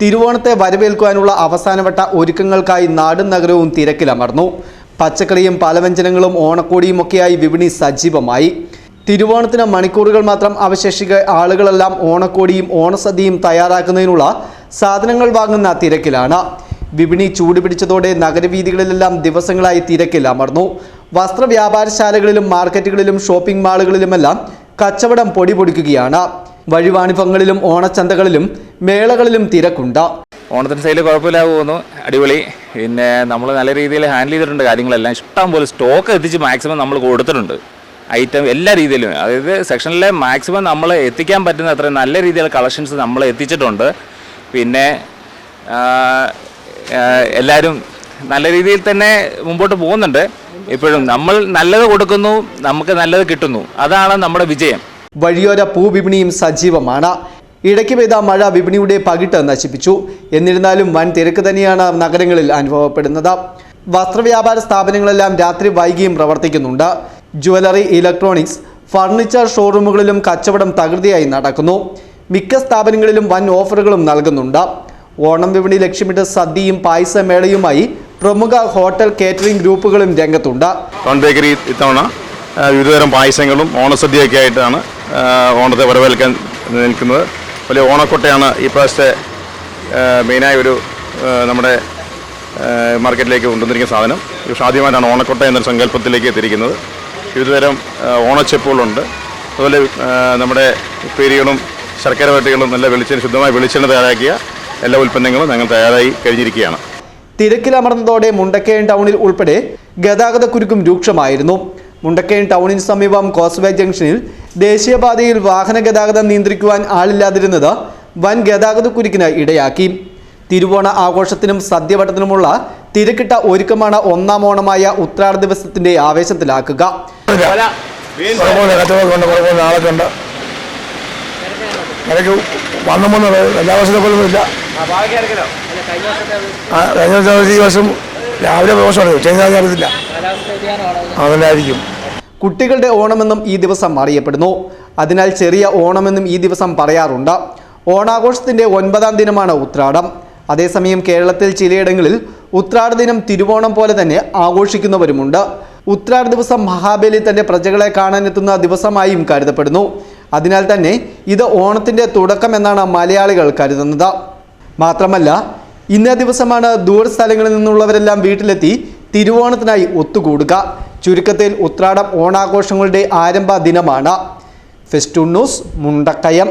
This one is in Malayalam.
തിരുവോണത്തെ വരവേൽക്കുവാനുള്ള അവസാനവട്ട ഒരുക്കങ്ങൾക്കായി നാടും നഗരവും തിരക്കിലമർന്നു. പച്ചക്കറിയും പലവ്യഞ്ജനങ്ങളും ഓണക്കോടിയുമൊക്കെയായി വിപണി സജീവമായി. തിരുവോണത്തിന് മണിക്കൂറുകൾ മാത്രം അവശേഷിക്കെ ആളുകളെല്ലാം ഓണക്കോടിയും ഓണസദ്യയും തയ്യാറാക്കുന്നതിനുള്ള സാധനങ്ങൾ വാങ്ങുന്ന തിരക്കിലാണ്. വിപണി ചൂടുപിടിച്ചതോടെ നഗരവീതികളിലെല്ലാം ദിവസങ്ങളായി തിരക്കിൽ അമർന്നു വസ്ത്രവ്യാപാരശാലകളിലും മാർക്കറ്റുകളിലും ഷോപ്പിംഗ് മാളുകളിലുമെല്ലാം കച്ചവടം പൊടി പൊടിക്കുകയാണ് വഴിവാണിഭങ്ങളിലും ഓണച്ചന്തകളിലും മേളകളിലും തിരക്കുണ്ട്. ഓണത്തിന് സെയിൽ കുഴപ്പമില്ലാതെ പോകുന്നു. അടിപൊളി. പിന്നെ നമ്മൾ നല്ല രീതിയിൽ ഹാൻഡിൽ ചെയ്തിട്ടുണ്ട് കാര്യങ്ങളെല്ലാം. ഇഷ്ടം പോലെ സ്റ്റോക്ക് എത്തിച്ച് മാക്സിമം നമ്മൾ കൊടുത്തിട്ടുണ്ട്. ഐറ്റം എല്ലാ രീതിയിലും. അതായത് സെക്ഷനിലെ മാക്സിമം നമ്മൾ എത്തിക്കാൻ പറ്റുന്ന അത്ര നല്ല രീതിയിലുള്ള കളക്ഷൻസ് നമ്മൾ എത്തിച്ചിട്ടുണ്ട്. പിന്നെ എല്ലാവരും നല്ല രീതിയിൽ തന്നെ മുമ്പോട്ട് പോകുന്നുണ്ട്. ഇപ്പോഴും നമ്മൾ നല്ലത് കൊടുക്കുന്നു നമുക്ക് നല്ലത് കിട്ടുന്നു. അതാണ് നമ്മുടെ വിജയം. വഴിയോര പൂവിപണിയും സജീവമാണ്. ഇടയ്ക്ക് പെയ്ത മഴ വിപണിയുടെ പകിട്ട് നശിപ്പിച്ചു. എന്നിരുന്നാലും വൻ തിരക്ക് തന്നെയാണ് നഗരങ്ങളിൽ അനുഭവപ്പെടുന്നത്. വസ്ത്രവ്യാപാര സ്ഥാപനങ്ങളെല്ലാം രാത്രി വൈകിയും പ്രവർത്തിക്കുന്നുണ്ട്. ജുവലറി ഇലക്ട്രോണിക്സ് ഫർണിച്ചർ ഷോറൂമുകളിലും കച്ചവടം തകൃതിയായി നടക്കുന്നു. മിക്ക സ്ഥാപനങ്ങളിലും വൻ ഓഫറുകളും നൽകുന്നുണ്ട്. ഓണം വിപണി ലക്ഷ്യമിട്ട് സദ്യയും പായസമേളയുമായി പ്രമുഖ ഹോട്ടൽ കേറ്ററിംഗ് ഗ്രൂപ്പുകളും രംഗത്തുണ്ട്. വിവിധതരം പായസങ്ങളും ഓണസദ്യയൊക്കെ ആയിട്ടാണ് ഓണത്തെ വരവേൽക്കാൻ നിൽക്കുന്നത്. വലിയ ഓണക്കൊട്ടയാണ് ഈ പ്രാവശ്യത്തെ മെയിനായ ഒരു നമ്മുടെ മാർക്കറ്റിലേക്ക് കൊണ്ടുവന്നിരിക്കുന്ന സാധനം. പക്ഷേ ആദ്യമായിട്ടാണ് ഓണക്കൊട്ട എന്നൊരു സങ്കല്പത്തിലേക്ക് എത്തിയിരിക്കുന്നത്. വിവിധതരം ഓണച്ചെപ്പുകളുണ്ട്. അതുപോലെ നമ്മുടെ ഉപ്പേരികളും ശർക്കര വരട്ടികളും നല്ല വെളിച്ചെണ്ണ ശുദ്ധമായ വെളിച്ചെണ്ണ തയ്യാറാക്കിയ എല്ലാ ഉൽപ്പന്നങ്ങളും ഞങ്ങൾ തയ്യാറായി കഴിഞ്ഞിരിക്കുകയാണ്. തിരക്കിലമർന്നതോടെ മുണ്ടക്കയം ടൗണിൽ ഉൾപ്പെടെ ഗതാഗതക്കുരുക്കും രൂക്ഷമായിരുന്നു. മുണ്ടക്കയം ടൗണിന് സമീപം കോസ്വേ ജംഗ്ഷനിൽ ദേശീയപാതയിൽ വാഹന ഗതാഗതം നിയന്ത്രിക്കുവാൻ ആളില്ലാതിരുന്നത് വൻ ഗതാഗത കുരുക്കിന് ഇടയാക്കി. തിരുവോണ ആഘോഷത്തിനും സദ്യവട്ടത്തിനുമുള്ള തിരക്കിട്ട ഒരുക്കമാണ് ഒന്നാം ഓണമായ ഉത്രാട ദിവസത്തിന്റെ ആവേശത്തിലാക്കുക. എല്ലാ കഴിഞ്ഞ വർഷം ഈ വർഷം രാവിലെ അറിയത്തില്ല. അതല്ലായിരിക്കും കുട്ടികളുടെ ഓണമെന്നും ഈ ദിവസം അറിയപ്പെടുന്നു. അതിനാൽ ചെറിയ ഓണമെന്നും ഈ ദിവസം പറയാറുണ്ട്. ഓണാഘോഷത്തിന്റെ ഒൻപതാം ദിനമാണ് ഉത്രാടം. അതേസമയം കേരളത്തിൽ ചിലയിടങ്ങളിൽ ഉത്രാട ദിനം തിരുവോണം പോലെ തന്നെ ആഘോഷിക്കുന്നവരുമുണ്ട്. ഉത്രാട ദിവസം മഹാബലി തന്റെ പ്രജകളെ കാണാനെത്തുന്ന ദിവസമായും കരുതപ്പെടുന്നു. അതിനാൽ തന്നെ ഇത് ഓണത്തിന്റെ തുടക്കം എന്നാണ് മലയാളികൾ കരുതുന്നത്. മാത്രമല്ല ഇന്നേ ദിവസമാണ് ദൂര സ്ഥലങ്ങളിൽ നിന്നുള്ളവരെല്ലാം വീട്ടിലെത്തി തിരുവോണത്തിനായി ഒത്തുകൂടുക. ചുരുക്കത്തിൽ ഉത്രാടം ഓണാഘോഷങ്ങളുടെ ആരംഭ ദിനമാണ്. ഫെസ്റ്റൂൺ മുണ്ടക്കയം.